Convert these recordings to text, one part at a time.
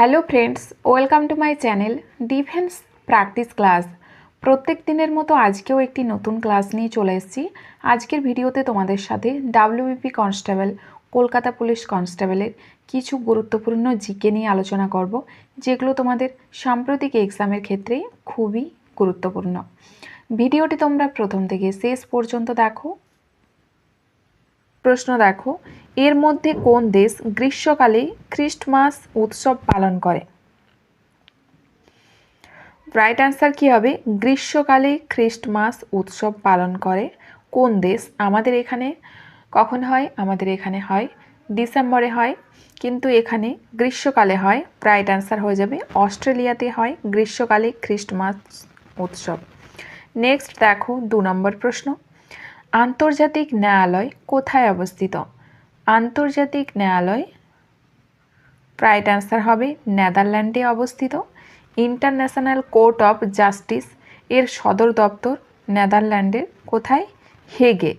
Hello friends, welcome to my channel defence practice class. প্রত্যেক দিনের মতো আজকেও একটি নতুন ক্লাস নিয়ে চলে এসেছি। আজকের ভিডিওতে তোমাদের সাথে ডাব্লিউবিপি কনস্টেবল, কলকাতা পুলিশ কনস্টেবলের কিছু গুরুত্বপূর্ণ জিকে নিয়ে আলোচনা করব, যেগুলো তোমাদের সাম্প্রতিক এক্সামের ক্ষেত্রে খুবই গুরুত্বপূর্ণ। ভিডিওটি তোমরা প্রথম থেকে শেষ পর্যন্ত দেখো প্রশ্ন দেখো এর মধ্যে কোন দেশ গ্রীষ্মকালে খ্রিস্টমাস উৎসব পালন করে? রাইট অ্যান্সার কী হবে? গ্রীষ্মকালে খ্রিস্টমাস উৎসব পালন করে। কোন দেশ? আমাদের এখানে কখন হয়? আমাদের এখানে হয় ডিসেম্বরে হয়, কিন্তু এখানে গ্রীষ্মকালে হয়। রাইট অ্যান্সার হয়ে যাবে, অস্ট্রেলিয়াতে হয় গ্রীষ্মকালে খ্রিস্টমাস উৎসব। নেক্সট দেখো, দু নম্বর প্রশ্ন। আন্তর্জাতিক ন্যায়ালয় কোথায় অবস্থিত? আন্তর্জাতিক ন্যায়ালয় রাইট অ্যান্সার হবে নেদারল্যান্ডে অবস্থিত। ইন্টারন্যাশনাল কোর্ট অফ জাস্টিস এর সদর দপ্তর নেদারল্যান্ডের কোথায়? হেগে।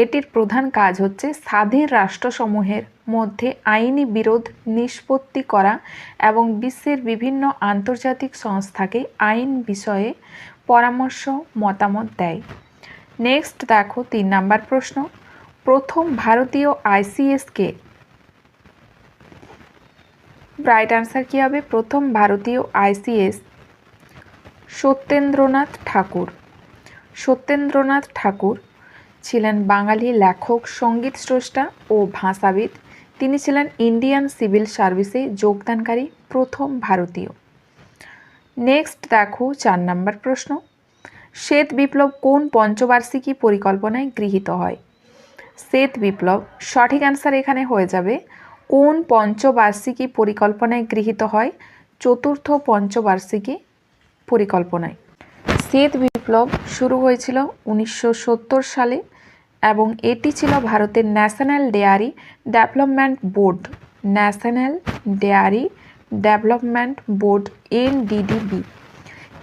এটির প্রধান কাজ হচ্ছে স্বাধীন রাষ্ট্রসমূহের মধ্যে আইনি বিরোধ নিষ্পত্তি করা এবং বিশ্বের বিভিন্ন আন্তর্জাতিক সংস্থাকে আইন বিষয়ে পরামর্শ মতামত দেয়। নেক্সট দেখো তিন নাম্বার প্রশ্ন। প্রথম ভারতীয় আইসিএসকে রাইট অ্যান্সার কী? হবে? প্রথম ভারতীয় আইসিএস সত্যেন্দ্রনাথ ঠাকুর। সত্যেন্দ্রনাথ ঠাকুর ছিলেন বাঙালি লেখক, সংগীত স্রষ্টা ও ভাষাবিদ। তিনি ছিলেন ইন্ডিয়ান সিভিল সার্ভিসে যোগদানকারী প্রথম ভারতীয়। নেক্সট দেখো চার নম্বর প্রশ্ন। শ্বেত বিপ্লব কোন পঞ্চবার্ষিকী পরিকল্পনায় গৃহীত হয়? শ্বেত বিপ্লব, সঠিক অ্যান্সার এখানে হয়ে যাবে, কোন পঞ্চবার্ষিকী পরিকল্পনায় গৃহীত হয়? চতুর্থ পঞ্চবার্ষিকী পরিকল্পনায়। শ্বেত বিপ্লব শুরু হয়েছিল উনিশশো সত্তর সালে এবং এটি ছিল ভারতের national dairy development board, national dairy development board, NDDB.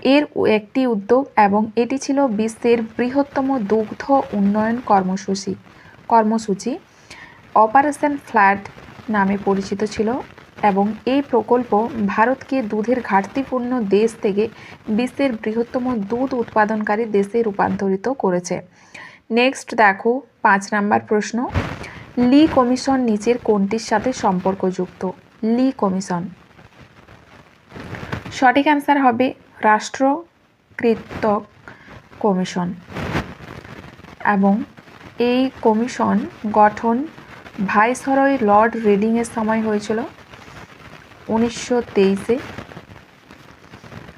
এর একটি উদ্যোগ এবং এটি ছিল বিশ্বের বৃহত্তম দুগ্ধ উন্নয়ন কর্মসূচি কর্মসূচি অপারেশন ফ্ল্যাট নামে পরিচিত ছিল এবং এই প্রকল্প ভারতকে দুধের ঘাটতিপূর্ণ দেশ থেকে বিশ্বের বৃহত্তম দুধ উৎপাদনকারী দেশে রূপান্তরিত করেছে। নেক্সট দেখো, পাঁচ নাম্বার প্রশ্ন। লি কমিশন নিচের কোনটির সাথে সম্পর্কযুক্ত? লি কমিশন সঠিক অ্যান্সার হবে রাষ্ট্রকৃতক কমিশন এবং এই কমিশন গঠন ভাইসরয় লর্ড রিডিংয়ের সময় হয়েছিল উনিশশো তেইশে।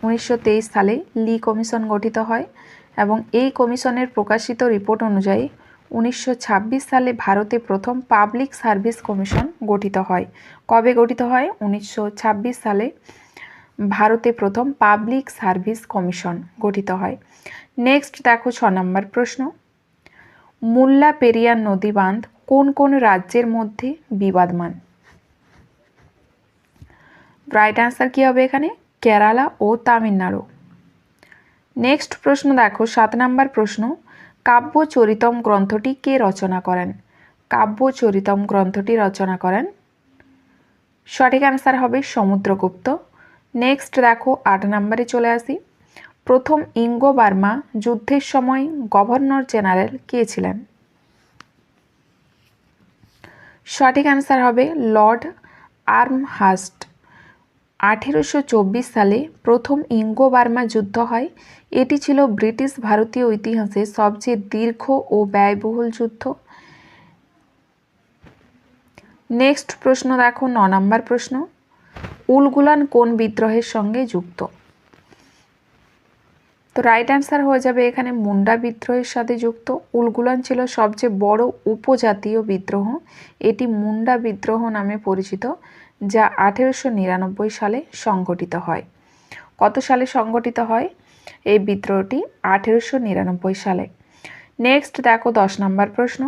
উনিশশো তেইশ সালে লি কমিশন গঠিত হয় এবং এই কমিশনের প্রকাশিত রিপোর্ট অনুযায়ী উনিশশো ছাব্বিশ সালে ভারতে প্রথম পাবলিক সার্ভিস কমিশন গঠিত হয়। কবে গঠিত হয়? উনিশশো ছাব্বিশ সালে ভারতে প্রথম পাবলিক সার্ভিস কমিশন গঠিত হয়। নেক্সট দেখো ছ নম্বর প্রশ্ন। মুল্লা পেরিয়ার নদী বাঁধ কোন কোন রাজ্যের মধ্যে বিবাদমান? রাইট অ্যান্সার কী হবে এখানে? কেরালা ও তামিলনাড়ু। নেক্সট প্রশ্ন দেখো, সাত নম্বর প্রশ্ন। কাব্যচরিতম গ্রন্থটি কে রচনা করেন? কাব্যচরিতম গ্রন্থটি রচনা করেন। সঠিক অ্যান্সার হবে সমুদ্রগুপ্ত। নেক্সট দেখো আট নম্বরে চলে আসি। প্রথম ইঙ্গো বার্মা যুদ্ধের সময় গভর্নর জেনারেল কে ছিলেন? সঠিক অ্যান্সার হবে লর্ড আর্মহাস্ট। আঠেরোশো চব্বিশ সালে প্রথম ইঙ্গো বার্মা যুদ্ধ হয়। এটি ছিল ব্রিটিশ ভারতীয় ইতিহাসে সবচেয়ে দীর্ঘ ও ব্যয়বহুল যুদ্ধ। নেক্সট প্রশ্ন দেখো, ন নম্বর প্রশ্ন। উলগুলান কোন বিদ্রোহের সঙ্গে যুক্ত? তো রাইট অ্যান্সার হয়ে যাবে এখানে মুন্ডা বিদ্রোহের সাথে যুক্ত। উলগুলান ছিল সবচেয়ে বড় উপজাতীয় বিদ্রোহ। এটি মুন্ডা বিদ্রোহ নামে পরিচিত, যা আঠেরোশো নিরানব্বই সালে সংগঠিত হয়। কত সালে সংগঠিত হয়? এই বিদ্রোহটি আঠেরোশো নিরানব্বই সালে। নেক্সট দেখো দশ নম্বর প্রশ্ন।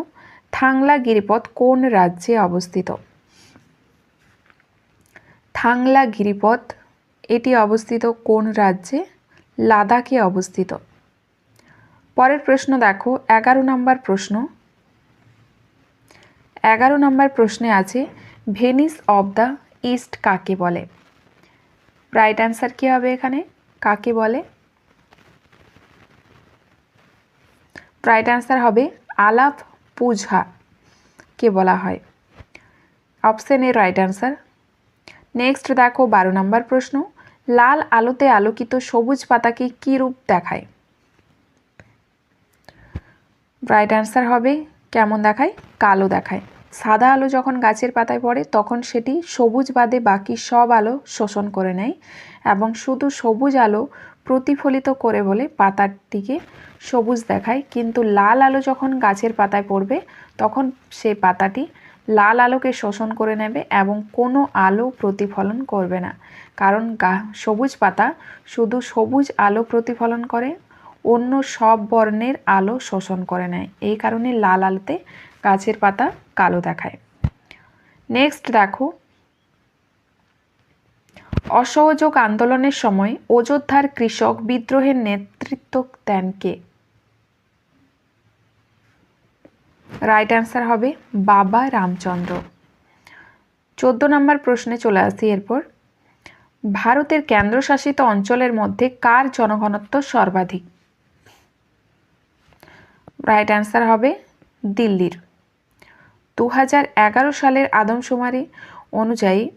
থাংলা গিরিপথ কোন রাজ্যে অবস্থিত? থাংলা গিরিপথ, এটি অবস্থিত কোন রাজ্যে? লাদাখে অবস্থিত। পরের প্রশ্ন দেখো, এগারো নম্বর প্রশ্ন। এগারো নম্বর প্রশ্নে আছে, ভেনিস অব দ্য ইস্ট কাকে বলে? রাইট অ্যান্সার কী হবে এখানে? কাকে বলে? রাইট অ্যান্সার হবে আলাপ পূজা কে বলা হয়? Option A right answer next দেখো বারো নম্বর প্রশ্ন। লাল আলোতে আলোকিত সবুজ পাতাকে কী রূপ দেখায়? রাইট অ্যান্সার হবে কেমন দেখায়? কালো দেখায়। সাদা আলো যখন গাছের পাতায় পড়ে, তখন সেটি সবুজ বাদে বাকি সব আলো শোষণ করে নেয় এবং শুধু সবুজ আলো প্রতিফলিত করে বলে পাতাটিকে সবুজ দেখায়। কিন্তু লাল আলো যখন গাছের পাতায় পড়বে, তখন সেই পাতাটি লাল আলোকে শোষণ করে নেবে এবং কোনো আলো প্রতিফলন করবে না। কারণ গা, সবুজ পাতা শুধু সবুজ আলো প্রতিফলন করে, অন্য সব বর্ণের আলো শোষণ করে নেয়। এই কারণে লাল আলোতে গাছের পাতা কালো দেখায়। নেক্সট দেখো। অসহযোগ আন্দোলনের সময় অযোধ্যার কৃষক বিদ্রোহের নেতৃত্ব দেন কে? রাইট অ্যান্সার হবে বাবা রামচন্দ্র। চোদ্দ নম্বর প্রশ্নে চলে আসি এরপর। ভারতের কেন্দ্রশাসিত অঞ্চলের মধ্যে কার জনঘনত্ব সর্বাধিক? রাইট অ্যান্সার হবে দিল্লির। দু সালের আদমশুমারি অনুযায়ী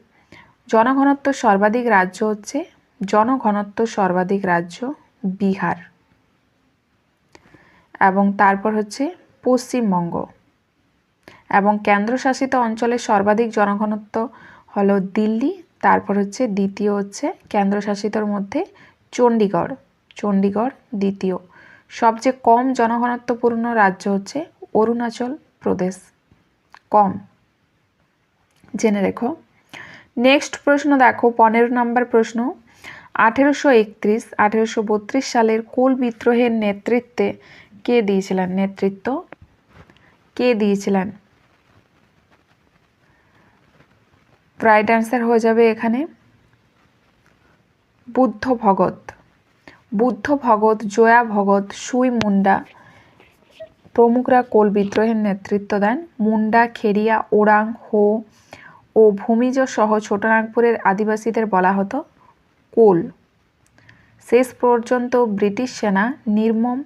জনঘনত্ব সর্বাধিক রাজ্য হচ্ছে জনঘনত্ব সর্বাধিক রাজ্য বিহার। এবং তারপর হচ্ছে পশ্চিমবঙ্গ। এবং কেন্দ্রশাসিত অঞ্চলের সর্বাধিক জনঘনত্ব হলো দিল্লি, তারপর হচ্ছে দ্বিতীয় হচ্ছে কেন্দ্রশাসিতর মধ্যে চণ্ডীগড়। চণ্ডীগড় দ্বিতীয়। সবচেয়ে কম জনঘনত্বপূর্ণ রাজ্য হচ্ছে অরুণাচল প্রদেশ। কম। জেনে রেখো। নেক্সট প্রশ্ন দেখো, পনেরো নম্বর প্রশ্ন। আঠেরোশো একত্রিশ, আঠেরোশো বত্রিশ সালের কোল বিদ্রোহের নেতৃত্বে কে দিয়েছিলেন? নেতৃত্ব কে দিয়েছিলেন? রাইট অ্যান্সার হয়ে যাবে এখানে। বুদ্ধ ভগত। বুদ্ধ ভগত, জয়া ভগত, সুই মুন্ডা। প্রমুখরা কোল বিদ্রোহের নেতৃত্ব দেন। মুন্ডা খেরিয়া ওরাং, হো ও ভূমিজ সহ ছোটনাগপুরের আদিবাসীদের বলা হতো কোল। শেষ পর্যন্ত ব্রিটিশ সেনা নির্মম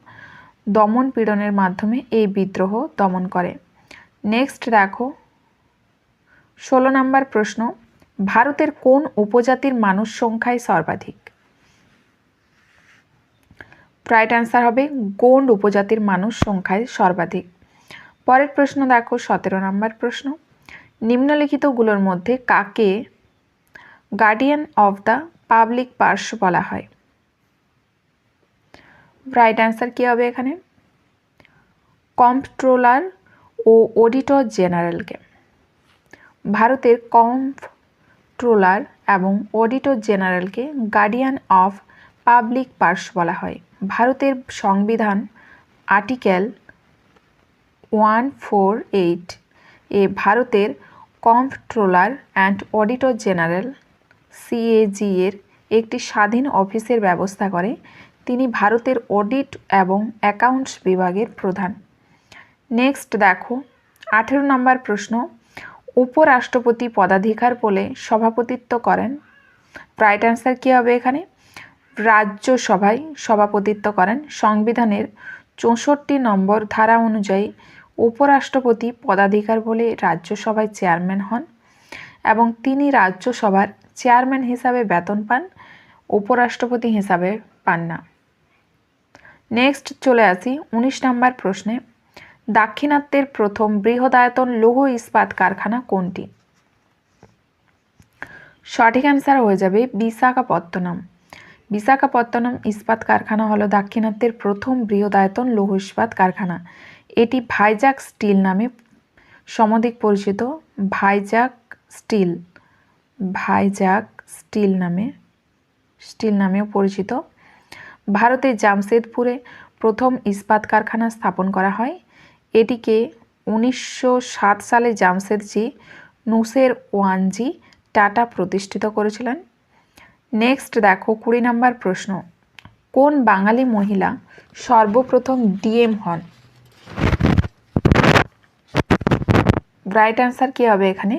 দমন পীড়নের মাধ্যমে এই বিদ্রোহ দমন করে। নেক্সট দেখো ষোলো নম্বর প্রশ্ন, ভারতের কোন উপজাতির মানুষ সংখ্যায় সর্বাধিক? রাইট অ্যান্সার হবে, গোন্ড উপজাতির মানুষ সংখ্যায় সর্বাধিক। পরের প্রশ্ন দেখো, সতেরো নম্বর প্রশ্ন, নিম্নলিখিতগুলোর মধ্যে কাকে guardian of the public purse বলা হয়? রাইট অ্যান্সার কী হবে এখানে? কম্পট্রোলার ও অডিটর জেনারেলকে ভারতের কম্পট্রোলার এবং অডিটর জেনারেলকে গার্ডিয়ান অফ পাবলিক পার্স বলা হয়। ভারতের সংবিধান আর্টিকেল ওয়ান ফোর এইট এ ভারতের comptroller and auditor general CAG এর একটি স্বাধীন অফিসের ব্যবস্থা করে। তিনি ভারতের অডিট এবং অ্যাকাউন্টস বিভাগের প্রধান। নেক্সট দেখো, আঠেরো নম্বর প্রশ্ন। উপরাষ্ট্রপতি পদাধিকার বলে সভাপতিত্ব করেন। রাইট অ্যান্সার কী হবে এখানে? রাজ্যসভায় সভাপতিত্ব করেন। সংবিধানের চৌষট্টি নম্বর ধারা অনুযায়ী উপরাষ্ট্রপতি পদাধিকার বলে রাজ্যসভায় চেয়ারম্যান হন এবং তিনি রাজ্যসভার চেয়ারম্যান হিসাবে বেতন পান, উপরাষ্ট্রপতি হিসাবে পান না। নেক্সট চলে আসি উনিশ নম্বর প্রশ্নে। দাক্ষিণাত্যের প্রথম বৃহদায়তন লৌহ ইস্পাত কারখানা কোনটি? সঠিক অ্যান্সার হয়ে যাবে বিশাখাপত্তনম। বিশাখাপত্তনম ইস্পাত কারখানা হলো দাক্ষিণাত্যের প্রথম বৃহদায়তন লৌহ ইস্পাত কারখানা। এটি ভাইজাক স্টিল নামে সমধিক পরিচিত। ভাইজাক স্টিল ভাইজাক স্টিল নামে, স্টিল নামেও পরিচিত। ভারতের জামশেদপুরে প্রথম ইস্পাত কারখানা স্থাপন করা হয়। এটিকে উনিশশো সাত সালে জামশেদজি নুসের ওয়ানজি টাটা প্রতিষ্ঠিত করেছিলেন। নেক্সট দেখো, কুড়ি নম্বর প্রশ্ন। কোন বাঙালি মহিলা সর্বপ্রথম ডিএম হন? রাইট অ্যান্সার কী হবে এখানে?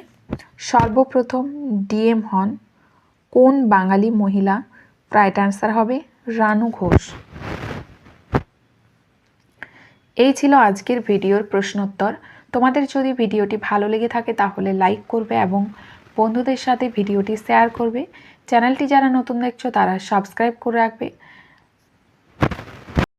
সর্বপ্রথম ডিএম হন কোন বাঙালি মহিলা? রাইট অ্যান্সার হবে রানু ঘোষ। এই ছিল আজকের ভিডিওর প্রশ্নোত্তর। তোমাদের যদি ভিডিওটি ভালো লেগে থাকে তাহলে লাইক করবে এবং বন্ধুদের সাথে ভিডিওটি শেয়ার করবে। চ্যানেলটি যারা নতুন দেখছ তারা সাবস্ক্রাইব করে রাখবে।